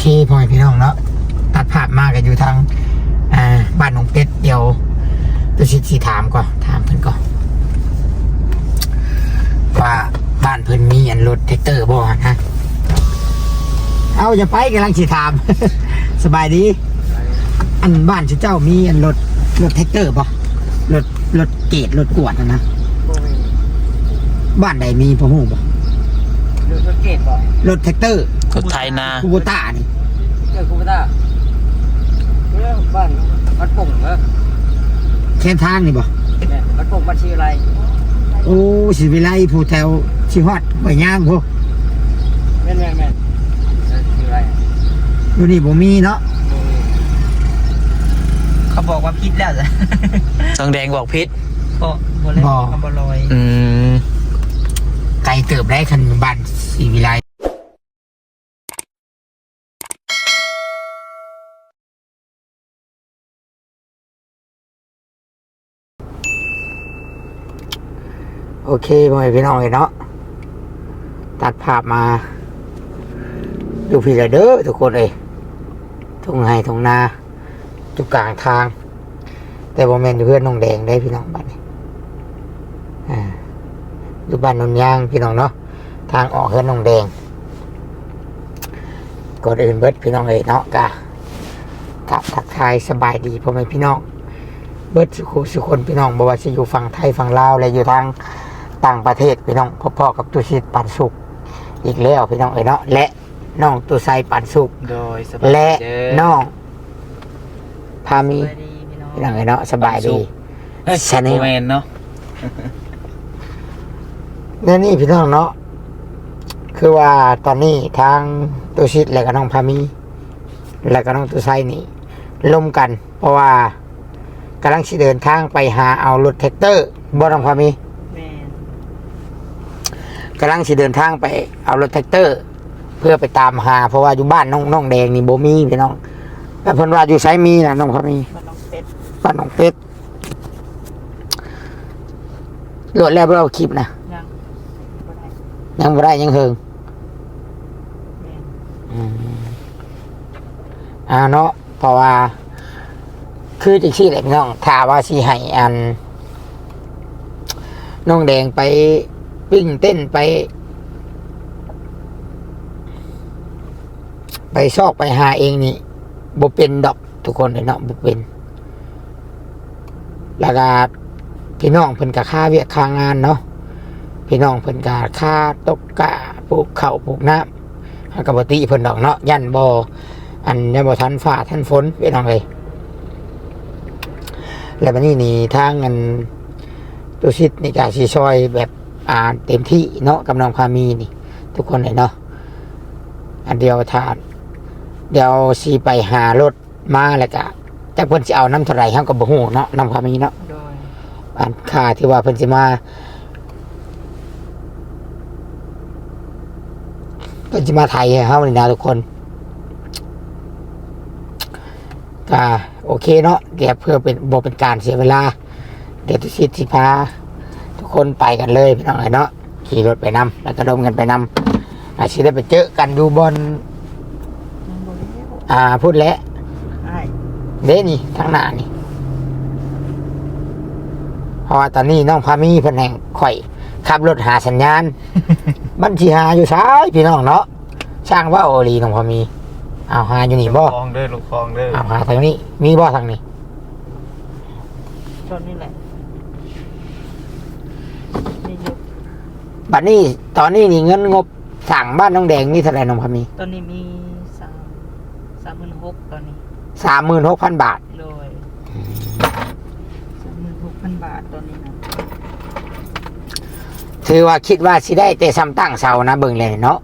เคพ่อแม่พี่น้องเนาะตัดภาพมากันอยู่ทางอ่าบ้านหนองเป็ดเดี๋ยวตัวชิดสีถามก่อนถามเพิ่นก่อนว่าบ้านเพิ่นมีอันรถแท็กเตอร์บ่นะเอาอย่าไปกำลังสิถาม สบายดี อันบ้านชื่อเจ้ามีอันรถรถแท็กเตอร์บ่รถรถเกตรถกวดนะนะบ้านใดมีพ่อฮู้บ่ดูรถเกตบ่รถแท็กเตอร์ รถไทยนาคูโบต้านี่เจอคูปต้าเรื่องบ้านวัดปุ่งเหรอแค่ทางนี่บ่เนี่ยวัดปุ่งบัญชีอะไรโอ้สิวิไลผู้แถวชิฮอดไปย่างพวกแม่นแม่นแม่นบัญชีอะไรอยู่นี่บ่มีเนาะเขาบอกว่าพิษแล้วจ้ะทองแดงบอกพิษก็บ่เลยคำบลอย อืม ไกลเติบได้คันบ้านสิวิไล โอเคพ่อแม่พี่น้องเนาะตัดภาพมาดูพี่ละเด้อทุกคนเลยทุ่งไห้ทุ่งนาจุกกลางทาง แต่บ่แม่นอยู่เพื่อนน้องแดงได้พี่น้องบ้านนี้อยู่บ้านนนยางพี่น้องเนาะทางออกเพื่อนน้องแดงก่อนอื่นเบิดพี่น้องเอ้ยเนาะกะกับทักทายสบายดีพ่อแม่พี่น้อง เบิดสุขุสุคนพี่น้องบ่ว่าจะอยู่ฝั่งไทยฝั่งลาวและอยู่ทาง ต่างประเทศพี่น้องพ่อๆกับตุชิตปันสุขอีกแล้วพี่น้องเอ้ยเนาะและน้องตุไซปันสุขโดยสบายและเด้อน้องพามีสวัสดีพี่น้องพี่น้องเอ้ยเนาะสบายดีเฮ้ยชาแนลโมเมนเนาะนี่นี่พี่น้องเนาะคือว่าตอนนี้ทางตุชิตและก็น้องพามี และก็น้องตุไซนี่ล่มกัน เพราะว่ากำลังสิเดินทางไปหาเอารถแท็กเตอร์บ่น้องพามีแม่น กำลังสิเดินทางไปเอารถแท็กเตอร์ เพื่อไปตามหา เพราะว่าอยู่บ้านน้องน้องแดงนี่โบมีพี่น้องแต่เพิ่นว่าอยู่ไซมีนะน้องเขามีมันน้องเป็ดบ้านน้องเป็ดโหลดแล้วเราคลิปนะยังบ่ได้ยังบ่ได้ยังเฮิงแม่นอ่าเนาะเพราะว่า คือจังซี่แหละพี่น้องถ้าว่าสิให้อัน น้องแดงไป ปิ้งเต้นไป ไปซอกไปหาเองนี่บ่เป็นดอกทุกคนเลยเนาะบ่เป็นแล้วก็พี่น้องเพิ่นก็ค่าเวียกค่างานเนาะพี่น้องเพิ่นก็ค่าตกกะปลูกเข้าปลูกน้ำฮักบติเพิ่นดอกเนาะยันบ่อันยันบ่ทันฟ้าทันฝนพี่น้องเลยแล้วบัดนี้นี่ทางอันตุชิตนี่ก็สิช่วยแบบ อ่าเต็มที่เนาะกำลังพามีนี่ ทุกคนเลยเนาะอันเดียวทานเดี๋ยวสิไปหารถมาแล้วก็แต่เพิ่นสิเอาน้ำเท่าไหร่เฮาก็บ่ฮู้เนาะน้ำพามีเนาะโดยอันค่าที่ว่าเพิ่นสิมาเพิ่นสิมาไทยให้เฮานี่นะทุกคนก็โอเคเนาะเดี๋ยวเพื่อเป็นบ่เป็นการเสียเวลา เดี๋ยวทุกสิทธิพาทุก คนไปกันเลยพี่น้องเอ้ยเนาะขี่รถไปนำแล้วก็ดมกันไปนำอาจสิได้ไปเจอกันอยู่บนยังบ่แล้วอ่าพูดแล้วอ้ายเด้นี่ทางหน้านี่เพราะว่าตอนนี้น้องพามีเพิ่นแห่งข่อยขับรถหาสัญญาณ บัญชีหาอยู่ซ้ายพี่น้องเนาะช่างว่าโอลีน้องพามีเอาหาอยู่นี่บ่คลองเด้อลูกคลองเด้อเอาหาทางนี้ มีบ่ทางนี้ตอนนี้แหละนี่อยู่ บัดนี้ตอนนี้นี่เงินงบสั่งบ้านน้องแดงนี่เท่าไหร่น้องพามีตอนนี้มีสามสามหมื่นหกตอนนี้สามหมื่นหกพันบาท โดยสามหมื่นหกพันบาทตอนนี้นะถือว่าคิดว่าสิได้แต่ซ้ำตั้งเสานะเบิ่งเลยเนาะ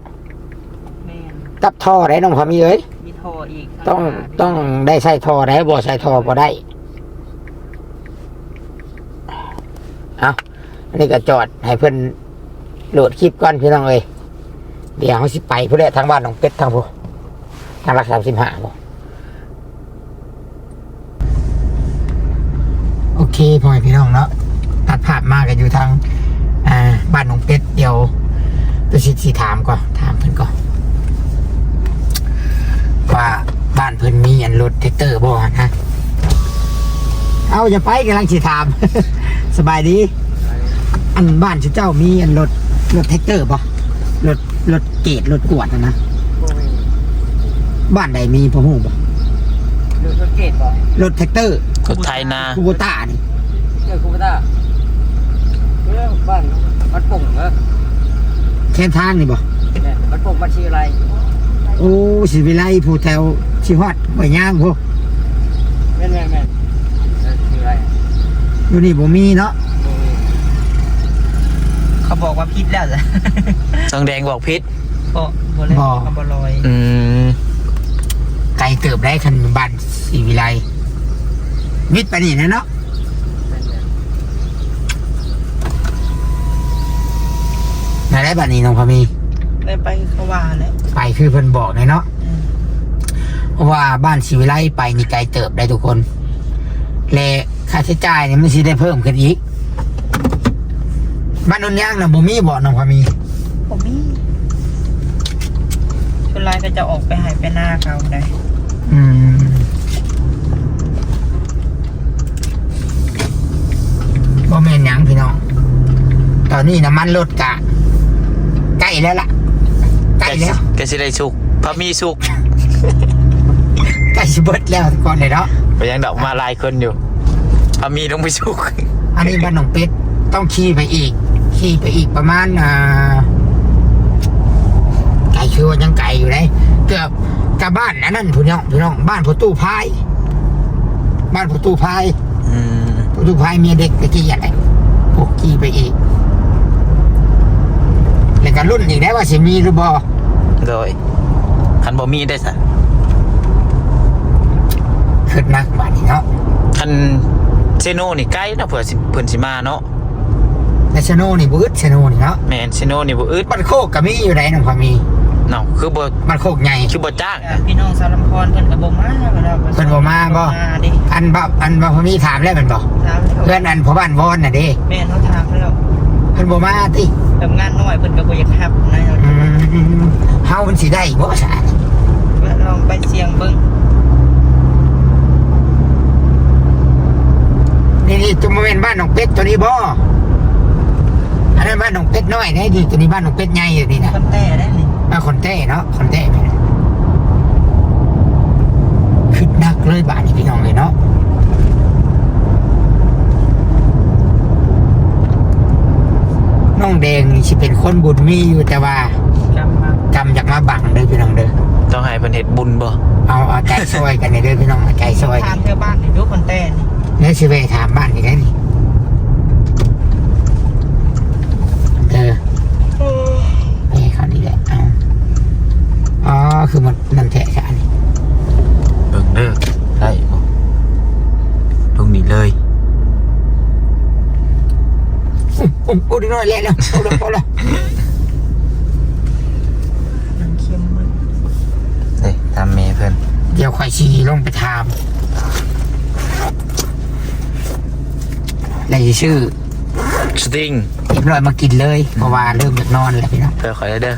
แม่นกับท่อได้น้องพามีเอ้ยมีทออีกต้องต้องได้ใส่ท่อได้บ่ใส่ท่อบ่ได้เอาอันนี้ก็จอดให้เพื่อน โหลดคลิปก่อนพี่น้องเอ้ยเดี๋ยวเขาสิไปเพื่อทางบ้านน้องเป็ดทางพวกทางรักสามสิบห้าพวโอเคพ่อพี่น้องเนาะตัดภาพมากันอยู่ทางอ่าบ้านน้องเป็ดเดี๋ยวตัวสิสีถามก่อนถามเพื่อนก่อนเตอร์บ่นะเอาอย่าไปกำลังสิถาม สบายดี อันบ้านชื่อเจ้ามีอันรถ รถแท็กเตอร์ป่ะรถรถเกตรถกวดนะนะบ่มีบ้านใดมีพ่อหูป่ะเดือดรถเกตบ่รถแท็กเตอร์รถไทยนาคูโบต้านี่เดือดคูปต้าเรื่องบ้านวัดปุ่งเหรอแค่ทางนี่ป่ะเนี่ยวัดปุ่งบัญชีอะไรโอ้สิวิไลผู้แถวชิฮอดไปย่างพวกแม่นแม่นแม่นบัญชีอะไรอยู่นี่บ่มีเนาะ บ่มีเขาบอกว่าพิษแล้วจ้ะซองแดงบอกพิษก็บ่เลยเขาบ่ลอยอืมไกลเติบได้คันบ้านสิวิไลมิดไปนี่นะเนาะแม่นแม่นมาได้บ้านนี้น้องพามีได้ไปเขาว่าแล้วไปคือเพิ่นบอกเลยเนาะอืมเพราะว่าบ้านสิวิไลไปนี่ไกลเติบได้ทุกคน และค่าใช้จ่ายเนี่ยมันสิได้เพิ่มขึ้นอีก บ้านนนย่างนะบ่มีบ่น้องพามีผมมีคนร้ายก็จะออกไปหายไปหน้าเขาได้อืมบ่แม่นหยังพี่น้อง ตอนนี้น้ำมันลดกะใกล้แล้วล่ะใกล้แล้วแกสิได้สุกพระมีสุกใกล้สิเบิดแล้วทุกคนเลยเนาะไปยังดอกมาหลายคนอยู่พระมีต้องไปสุก อันนี้บ้านหนองเป็ดต้องขี่ไปอีก ขี่ไปอีกประมาณอ่าไกลคือว่ายังไกลอยู่เลยเกือบกับบ้านอันนั้นพี่น้องพี่น้องบ้านประตูพาย บ้านประตูพายอืมประตูพายเมียเด็กตะกี้อะไรพวกขี่ไปอีกแล้วก็รุ่นอีกได้ว่าสิมีหรือบ่โดยคันบ่มีได้ซะขึ้นนักบ้านนี้เนาะคันเซโนนี่ใกล้เนาะเผื่อสิเพิ่นสิมาเนาะ และชะโนนี่บืดชะโนนี่เนาะแม่นเซโนนี่บ่อึดบ้านโคกก็มีอยู่ไหนน้องพามีเนาะคือบ่บ้านโคกใหญ่ คือบ่จ้างอะพี่น้องสาวลำพรเพิ่นก็บ่มาเวลาเพิ่นบ่มาบ่มาดิอันบ่อันบ่พามีถามแล้วแมันบ่ถามเขาเพื่อนอันพ่อบ้านวอนน่ะเด้แม่เขาถามแล้วเพิ่นบ่มาติทำงานน้อยเพิ่นก็บ่อยากรับนะอืมเฮามันสิได้บ่ซะลองไปเสียงเบิ่งนี่นี่ตัวบ่แม่นบ้านน้องเป็ดตัวนี้บ่ อันนั้นบ้านน้องเป็ดน้อยได้ดิตัวนี้บ้านน้องเป็ดใหญ่อยู่นี่นะคนแต่ได้นี่บ้านคนเต้เนาะคนเต้นี่นะคิดหนักเลยบ้านนี้พี่น้องเลยเนาะน้องแดงนี่สิเป็นคนบุญมีอยู่แต่ว่ากำมากรรมอยากมาบังเด้อพี่น้องเด้อต้องให้เพิ่นเฮ็ดบุญบ่เอาเอาใจซอยกันเด้อพี่น้องเอาใจซอยกัถานมเธอบ้านนี่ดูคนแต่นี่แล้วสิไปถามบ้านอีกแล้วนี่เออไปให้เขานี่แหละเอาอ๋อ คือมันนั่นแทะชานี่เบิ่งเด้อได้บ่ลงนี่เลยอุ้มอุ้มอุ้มดีน้อยแล้วแล้วเอาละเอาละน้ำเค็มมึงเด้ตามแม่เพิ่นเดี๋ยวค่อยชีลงไปถามแล้วสิชื่อสติงเรียบร้อยมากินเลยเพราะว่าเริ่มจากนอนแล้วพี่น้องเพื่อขอได้เด้อ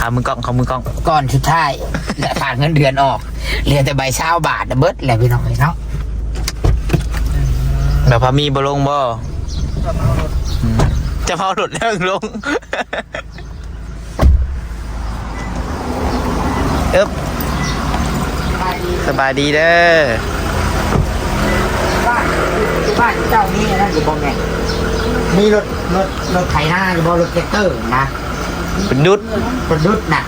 ขามือกล้องขามือกล้องก่อนสุดท้ายและฝากเงินเดือนออกเหลือแต่ใบเช้าบาทนะเบิดแล้วพี่น้องเนาะแล้วพามีบ่ลงบ่ก็มาเอารถจะเมาหลุดแล้วลงเอ๊บสบายดีเด้อบ้านบ้านเจ้านี่นั่นอยู่บ่แม่มีรถรถรถไถนาอยู่บ่รถแท็กเตอร์นะ เป็นนุดรถดุดน่ะ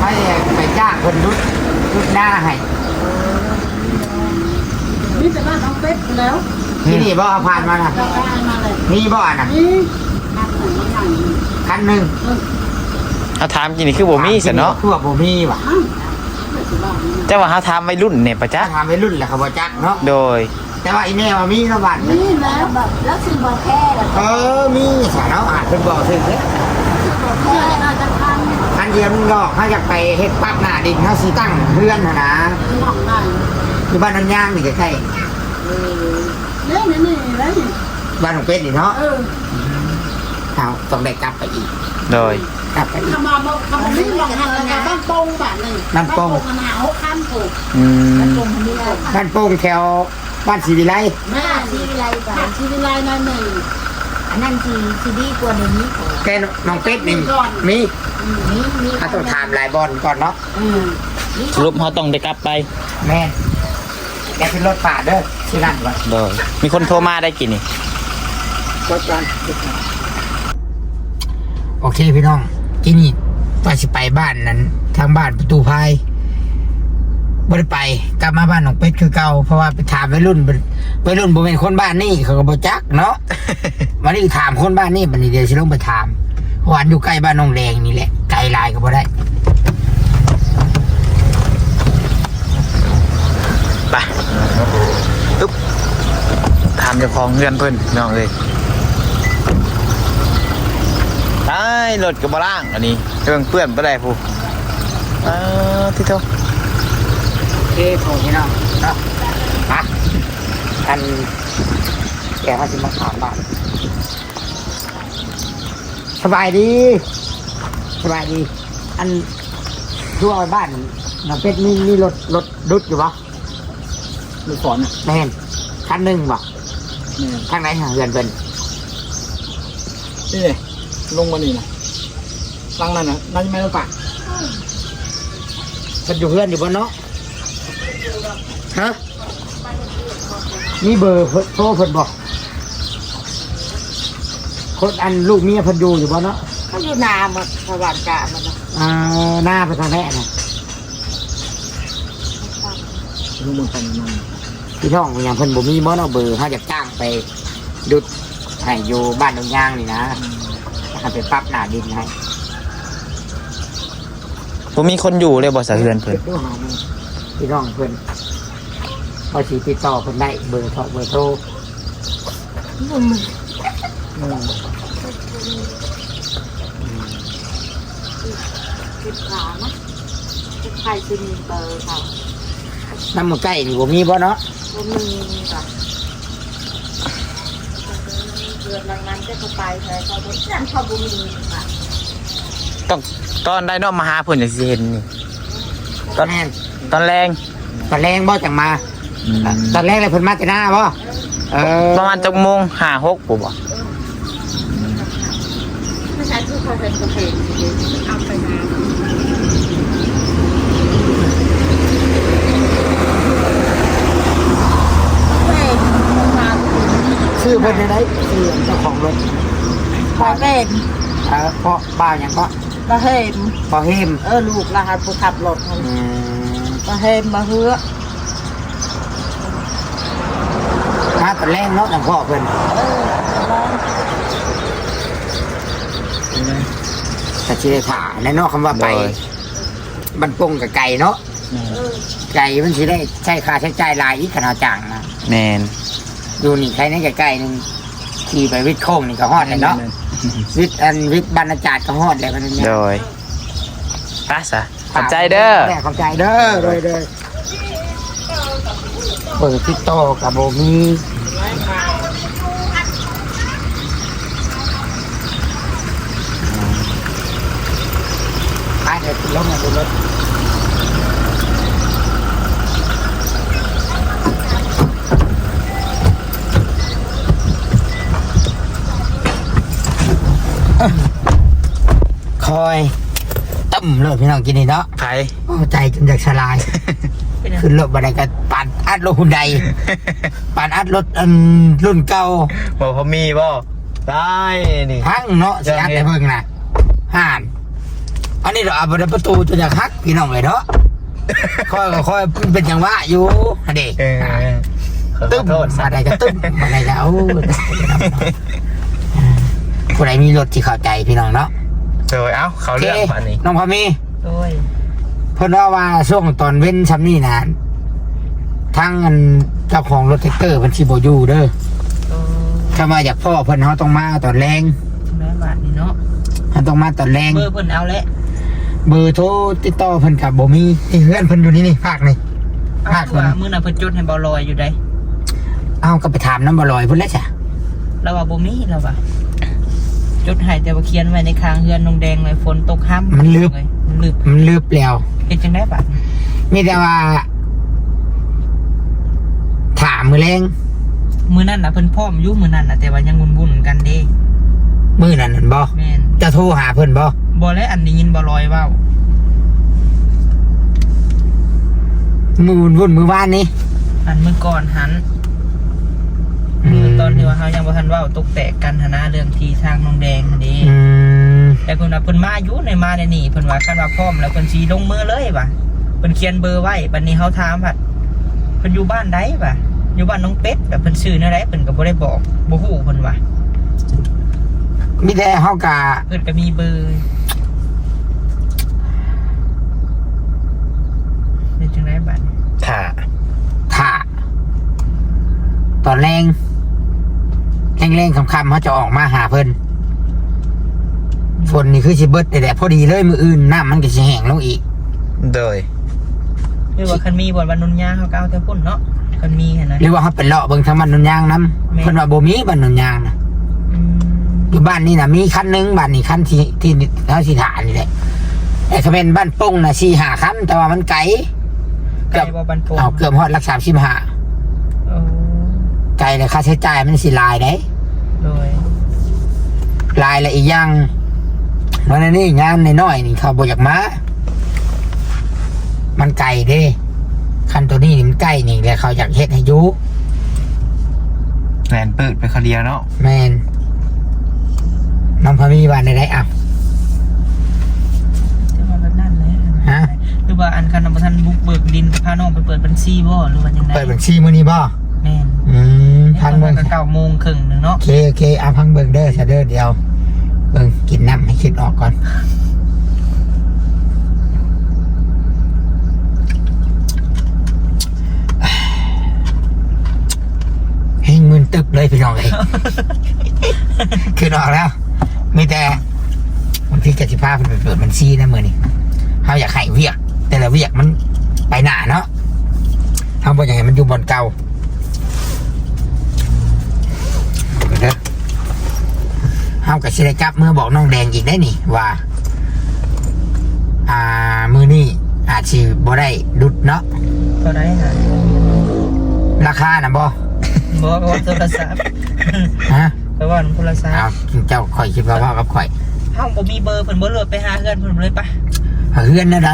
ให้ไปจ้างคนดุดดุดหน้าให้นี่แต่บ้านน้องเป็ดแล้วที่นี่บ่เอาผ่านมาน่ะเราได้มาเลยมีบ่อะน่ะนี่นักหนึ่งนักหนึ่งคันหนึ่งเขาถามจริงนี่คือบ่มีสิเนาะทั่วบ่มีว่ะอ้าวเกิดสิบ้านนี้แต่ว่าเขาถามวัยรุ่นเนี่ยประจัถ้ากถามไปรุ่นแหละเขาบ่จักเนาะโดย แต่ว่าอีแม่ว่ามีเนาะบ้านนี่แล้วแบบแล้วสิบอกแค่แบบเออมีสาเนาะอาจเป็นบ่ถึงเด้บอกแค่อาจจะทำคันเดียวมึงดอกถ้าอยากไปเฮ็ดปั๊บหน้าดินเฮาสิตั้งเพื่อนน่ะนะหนองได้อยู่บ้านนันย่างนี่ใกล้เออเนี่ยนี่นี่แล้วนี่ๆบ้านของเป็ดนี่เนาะเออเอาต้องได้กลับไปอีกโดยกลับไปอีกขมาบอกขมาไม่ลองหันนะบ้านโป่งแบบนึงบ้านโป่งมันหาหกขั้นถูกอืมบ้านโป่งมันมีอะไรบ้านโป่งแถว บ้านศรีวิไลแม่ชีวิไลป่ะชีวิไลนั่นหนึ่งอันนั้นทีทีดีกว่าในนี้แกน้องเป็ดนี่มีนี้มีถ้าต้องถามหลายบอลก่อนเนาะอืมสรุปเขาต้องได้กลับไปแม่นแกเป็นรถป่าเด้อที่นั่นวะโดยมีคนโทรมาได้กี่นี่ รถก่อนโอเคพี่น้องกินนี่ว่าสิไปบ้านนั้น ทางบ้านประตูพาย บ่ได้ไปกลับมาบ้านของเป็ดคือเก่าเพราะว่าไปถามวัยรุ่นวัยรุ่นบ่เป็นคนบ้านนี่เขาก็บ่จักเนาะ วันนี้ถามคนบ้านนี่บันนี้เดี๋ยวสิลงไปถามเพราะว่าอยู่ใกล้บ้านน้องแดงนี่แหละไกลหลายก็บ่ได้ไปปึ๊บถามเจ้าของเงินเพิ่นน้องเลยใช่รถกับบล่างอันนี้เครื่องเปื้อนไปได้ผู้อ้าวที่เท่าโอ เคโทพี่น้องเนาะมาอันแกมาสิมาถามบ้านสบายดี สบายดี อันทั่วบ้านน้องเป็ดมีมีรถรถดุดอยู่ปะลูกศรน่ะแม่นคันหนึ่งปะนี่ทางไหนหาเงินเป็นนี่เลยลงมานี่นะลังนั่นน่ะนั่นไม่ต้องปะเป็นอยู่เพื่อนอยู่บนเนาะ ฮะมีเบอร์เพิ่นโทรเพิ่นบอกคนอันลูกเมียเพิ่นอยู่อยู่บนเนาะเขาอยู่นาหมดสวรรค์กะมันนะอ่าหน้าไปทางแม่น่ะลงมือกันนั่นพี่น้องอย่างเพิ่นบ่มีบ่เนาะเบอร์เฮาอยากจ้างไปดุดให้อยู่บ้านดงยางนี่นะให้ไปปรับหน้าดินให้ผมมีคนอยู่เลยบ่สะเทือนเพิ่นดูหาหน่อยพี่น้องเพิ่น พอสิติดต่อเพิ่นได้เบอร์โทรเบอร์โทรอืมติดขานะติดใครจะมีเบอร์เขาน้ำมันใกล้นี่บ่มีบ่เนาะบ่มีค่ะเดือนละนั้นจะเข้าไปเลยเขาบอกนั่นเขาบ่มีค่ะต้องตอนได้เนอกมาหาเพิ่นจังสิเห็นนี่ตอนแรกตอนแรงตอนแรกบ่จังมา ตอนแรกเลยเพิ่นมาแต่หน้าบ่เออประมาณจักโมงห้าหกผมบ่ไม่ใช่ที่เขาเป็นกระเพงเอาไปนาเฮ้ยมาชื่อเพิ่นได้ไหนชื่อเจ้าของรถพอเป็นเออเพราะบ้านหยังก็มาเห็นพอเฮมเออลูกรหัสผู้ขับรถมันอืมมาเห็นมาเฮือ มาตอ นแรกเนาะจังพ่อเพิ่นเออลองแต่สิได้ถ่าแน่เนาะคำว่าไปบันปงกับไก่เนาะเออไก่มันสิได้ใช้ค่าใช้จ่ายหลายอีกขนาดจังนะแมนดูนี่ใครในใกล้ๆนึงขี่ไปวิทย์โค้งนี่ก็ฮอดเลยเนาะวิทย์อันวิทย์บรรณาจารย์ก็ฮอดเลยมันเนี่ย โดยไป้าซะขอบใจเด้อ แม่ขอบใจเด้อโดยโดยเปิดติดต่อกับโบมี ยวลงมาดูรถคอยตั้มเลยพี่น้องกินนี่เนาะไผโอ้ใจจนอยากสลาย ขึ้นรถบันไดกันปานอัดรถหุ่นใดปานอัดรถอันรุ่นเก่าบอกพอมีบ่ได้นี่พังเนาะสิอัดแต่เพิ่งนะห่าน อันนี้เราเอาไปในประตูจนอยากฮักพี่น้องเลยเนาะค่อยๆค่อยเป็นจังหวะอยู่อันนี้เออขอตึ้มโทษบันไดก็ตึ้มบันไดก็เอาผู้ใดมีรถที่เข้าใจพี่น้องเนาะโดยเอ้าเขาโอเคเลือกอันนี้น้องพามีโดยเพิ่นว่าว่าช่วงตอนเว้นซ้ำนี่นะทั้งอันเจ้าของรถแท็กเตอร์เพิ่นสิบ่อยู่เด้อโอ้ถ้ามาอยากพ่อเพิ่นเฮาต้องมาตอนแรงแม่บาทนี่เนาะเฮาต้องมาตอนแรงเบอร์เพิ่นเอาแล้ว เบอร์โทรติดต่อเพิ่นกับบ่มีนี่เพื่อนเพิ่นอยู่นี่นี่ภาคนี่เอาภาคตัวมันมื้อน่ะเพิ่นจดให้บ่ลอยอยู่ได้เอาก็ไปถามน้ำบ่ลอยเพิ่นแล้วจ้ะเราว่าบ่มีเราว่าจดให้แต่ว่าเขียนไว้ในคางเฮือนนงแดงเลยฝนตกห้ำมันลึกเลยมันลึกมันลืบแล้วเฮ็ดจังได้บัดมีแต่ว่า ถามมือแรงมื้อนั้นน่ะเพิ่นพร้อมอยู่มื้อนั้นน่ะแต่ว่ายังวุ่นๆกันเด้มือนั่นนั่นบ่แม่นจะโทรหาเพิ่นบ่ บ่และอันนี้ยินบ่ลอยเว้ามือวุ่นๆมือว่านนี้อันมื้อก่อนหันมือตอนที่ว่าเฮายังบ่ทันเว้าตกแตกกันหนนะเรื่องที่ทางนงแดงหั่นเด้อืมแต่เพิ่นว่าเพิ่นมาอยู่ในมาในนี่เพิ่นว่าคันว่าพร้อมแล้วเพิ่นสิลงมือเลยว่ะเพิ่นเขียนเบอร์ไว้บัดนี้เฮาถามว่าเพิ่นอยู่บ้านใดว่ะอยู่บ้านน้องเป็ดแบบเพิ่นชื่อแนวใดเพิ่นก็บ่ได้บอกบ่ฮู้เพิ่นว่า มีแต่เฮากะ เพิ่นก็มีเบอร์เป็น จังไดบัดถ้าถ่าตอนแรงแรงๆคำๆเขาจะออกมาหาเพิ่นฝนนี่คือสิเบิดแต่แหละพอดีเลยมืออื่นน้ำมันก็สิแห้งลงอีกโดยหรือว่าคันมีบ่อนบ้านนุนยางเขาก็เอาแต่พุ่นเนาะคันมีหั่นนะหรือว่าเขาไปเลาะเบิ่งทางบ้านนนยางน้แม่ำเพิ่นว่าบ่มีบ้านนนยางนะอืมอยู่บ้านนี่นะมีคันหนึงบ้านนี่คันที่ที่เขาสิถานนี่แหละแต่ถ้าเป็นบ้านป้งนะสี่หาคันแต่ว่ามันไกล ไกลบ่บ้านโป่งเอาเกือบฮอดรักสามสิบห้าโอ้ไกลเลยค่าใช้จ่ายมันสิหลายได้โดยหลายละอีกอย่างวันนี้งานน้อยๆนี่เขาบ่อยากมา มันไกลเด้คันตัวนี้นี่มันใกล้นี่แหละเขาอยากเฮ็ดให้อยุแหวนเปิดไปคนเดียวเนาะแมนน้องพามีบ้านใดๆอะจะมาแบบนั้นเลย ฮะ หรือว่าอันคันบ่ทันบุกเบิกดินพาน้องไปเปิดบัญชีบ่หรือว่าจังไดเปิดบัญชีมื้อนี้บ่แม่นอืมพังเบิ่งก็เก้าโมงครึ่งหนึงเนาะโอเคโอเคเอาพังเบิ่งเด้อซะเด้อเดียวเบิ่งกินน้ำให้คิดออกก่อนเฮงมึนตึบเลยพี่น้องเลยคือออกแล้วมีแต่วันที่กสิภาพไปเปิดบัญชีนะมือนี่เขาอยากให้เวียก แต่ละเวียกมันไปหนาเนาะเขาบอกอย่างไรมันอยู่บนเก่าเด้อเขากับชิได้จับเมื่อบอกน้องแดงอีกได้นี่ว่า อ่ามือนี่อาจสิบ่ได้ดุดเนาะเท่าไหร่น่ะราคานะบ่บ่ว่าโทรศัพท์ฮะไปว่าโทรศัพเอาท์เจ้าข่อยคิดว่าว่ากับข่อยเฮาบ่มีเบอร์เพิ่นบ่เลือกไปหาเฮือนเพิ่นเลยปะ เฮือนอะไร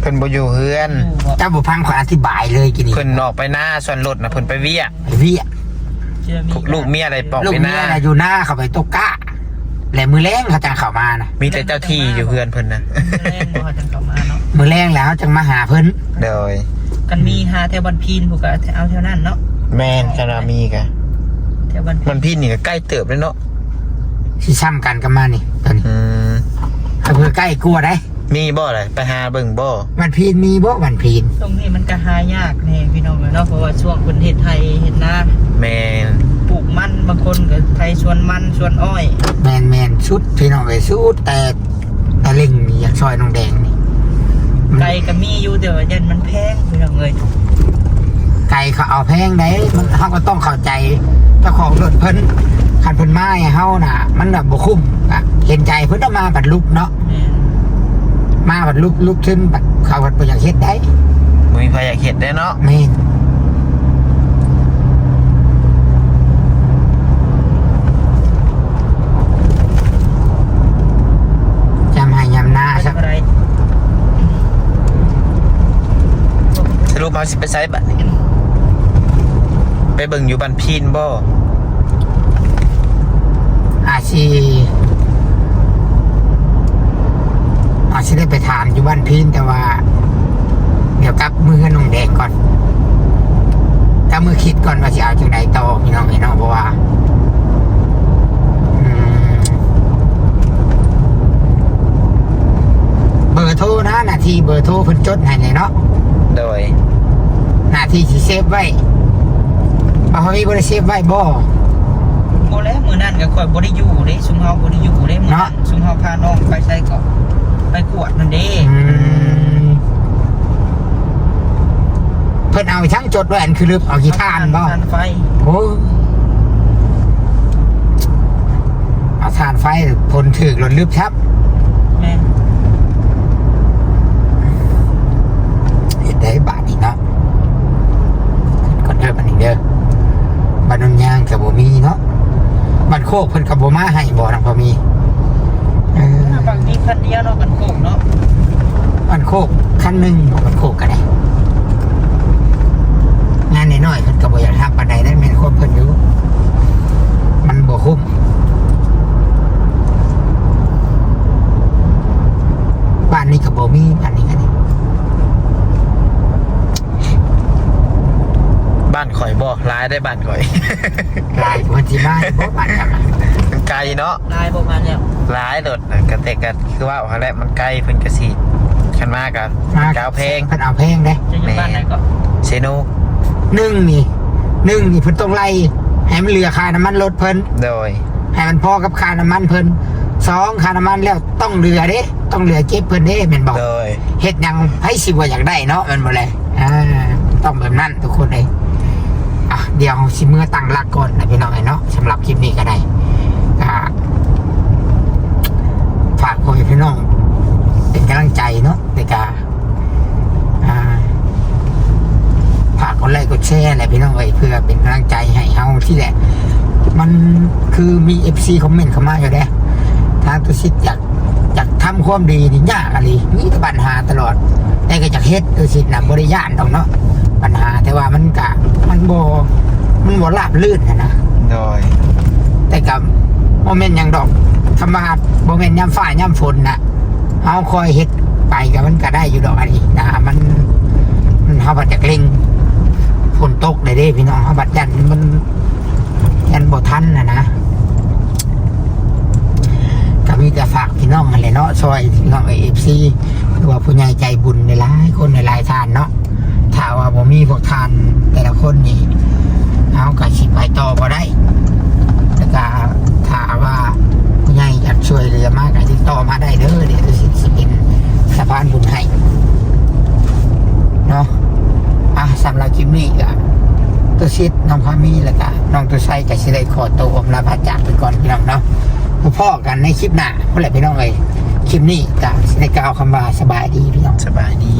เพิ่นบ่อยู่เฮือนอยู่บ่เจ้าบุพังขอยอธิบายเลยกินนี่เพิ่นออกไปหน้าส่วนรถนะเพิ่นไปเวียเวียเชื่อมีลูกเมียอะไรปอกลูกไปหเมีน้ายน่ะอยู่หน้าเขาไปตกกะแหละมือแรงเขาจังเข้ามานะมีแต่เจ้าที่อยู่เฮือนเพิ่นนะแรงบ่จังเข้ามาเนาะมือแรงแล้วจังมาหาเพิ่นโดยกันมีหาแถวบันพีนพวกก็เอาแถวนั้นเนาะแม่นคณะมีกะแถวบันพีมันพี่นี่ก็ใกล้เติบเลยเนาะสิซ้ำกันกันมานี่ตอนนี้อืมเอาเพื่อใกล้กลัวได้ มีบ่อะไรไปหาเบิ่งบ่วันพีนมีบ่วันพีนตรงนี้มันก็หายากแน่พี่น้องเนาะเพราะว่าช่วงคนเฮ็ดไทยเฮ็ดนาแม่นปลูกมันบางคนก็ไทยชวนมันชวนอ้อย แมนแมนชุดพี่น้องไอ้ชุดแต่แต่เล่งนี่อยากซอยน้องแดงนี่ไก่ก็มีอยู่แต่ว่ายันมันแพงพี่น้องเอ้ยไก่เขาเอาแพงได้มันเขาก็ต้องเข้าใจเจ้าของรถเพิ่นคันเพิ่นมาให้เฮาน่ะ มันแบบบ่คุ้มอะเห็นใจเพิ่นเอามาบัดลุกเนาะแม่น มาบัดลุกลุกขึ้นบัดเขาบัดบ่อยากเฮ็ดได้บ่มีใครอยากเห็นได้เนาะแม่นจำให้ยำหน้าไปสักทำอะไรสรุปมาสิไปไสบัดนี้ไปเบิ่งอยู่บ้านพีนบ่อาชี อาชีได้ไปถามอยู่บ้านพีนแต่ว่า เดี๋ยวกลับมือน้องแดงก่อนถ้ามือคิดก่อนว่าจะเอาจังใดต่อพี่น้องพี่น้องเพราะว่าอืมเบอร์โทรนะนาทีเบอร์โทรเพิ่นจดให้เลยเนาะโดยนาทีสิเซฟไว้เอาเขามีบริเซฟไว้บ่บ่แล้วมื้อนั้นก็ค่อยบ่ได้อยู่เด้ซุมเฮาบ่ได้อยู่เด้มื้อนั้นซุมเฮาพาน้องไปใส่เกาะ ไปกวดนั่นเด้อืมเพิ่นเอาช่างจดไว้อันคือลืมเอาขี้ทานบ่ ทานไฟโอ้เอาทานไฟผคนถือรถลึบทับแม่เห็นได้บาทนี่เนาะก่อนเด้อบันนี้เด้อบันนนยางกับบ่มีเนาะบันโคกเพิ่นกับบ่มาให้บ่ทางพอมีเออบางที คันเดียวเนาะกันโกงเนาะบันโคกคันหนึงบ่บันโคกก็ได้งานน้อยๆเพิ่นก็บ่อยากทำปานใดได้แม่นคนเพิ่นอยู่มันบ่คุ้มบ้านนี้ก็บ่มีบ้านนี้ก็นี่บ้านข่อยบ่ร้ายได้บ้านข่อย หลายคนสิมาบ่บ้านกันล่ะมัน ไกลเนาะลายประมาณเนี้ยร้ายโดดน่ะกระเตกกันคือว่าเอาแหละมันไกลเพิ่นกระสีขันมากอะกาวเพลงเพิ่นเอาเพลงเด้จะอยู่บ้านไหนก็เซโนหนึ่งนี่หนึ่งนี่เพิ่นต้องไล่ให้มันเหลือค่าน้ำมันรถเพิ่นโดยให้มันพอกับค่าน้ำมันเพิ่นสองค่าน้ำมันแล้วต้องเหลือเด้ต้องเหลือเก็บเพิ่นเด้แม่นบอกโดยเฮ็ดหยังให้สิว่าอยากได้เนาะแมันบ่เลยอ่าต้องแบบนั้นทุกคนเลยอะเดี๋ยวสิเมื่อตั้งหลักก่อนนะพี่น้องไอ้เนาะสำหรับคลิปนี้ก็ได้ ก็ฝากพ่อแม่พี่น้อง เป็นกำลังใจเนาะในการอ่าฝากกดไลค์กดแชร์อะไรพี่น้องไว้เพื่อเป็นกำลังใจให้เฮาที่แหละ มันคือมีเอฟซีคอมเมนต์เข้ามาอยู่เด้ทางตุสิทธิ์อยากอยากทำความดีนี่ยากอะไรมีแต่ปัญหาตลอดแต่ก็จากเฮ็ดตุสิทธิ์นะบริยานดอกเนาะปัญหาแต่ว่ามันกะมันโบมันบ่ราบลื่นนะนะโดยแต่กับ โมเมนต์ย่างดอกธรรมะโมเมนต์ย่ำฝ้าย่ำฝนนะเอาคอยเฮ็ดไปกับมันก็ได้อยู่ดอกอันนี้นะมันมันเฮาบัดจากเล็งฝนตกเลยเด้พี่น้องเฮาบัดยันมันยันบ่ทันนะนะก็มีแต่ฝากพี่น้องอะไรเนาะซอยพี่น้องเอฟซีหรือว่าผู้ใหญ่ใจบุญในหลายคนในหลายทานเนาะถ้าว่าบ่มีพวกทานแต่ละคนนี่เอาก็สิไปต่อบ่ได้แล้วก็ถ้าว่าผู้ใหญ่อยาก ช่วยเหลือมากก็ติดต่อมาได้เด้อเดี๋ยวสิสิเป็นสะพานบุญให้เนาะอะสำหรับคลิปนี้ก็ตัวชิดน้องพามีแล้วก็น้องตัวไซกับสิได้ขอตัวอมลาพาจากไปก่อนพี่น้องเนาะพบพ่อกันในคลิปหน้าเมื่อไหร่พี่น้องเอ้ยคลิปนี้ก็สิได้กล่าวคำว่าสบายดีพี่น้องสบายดี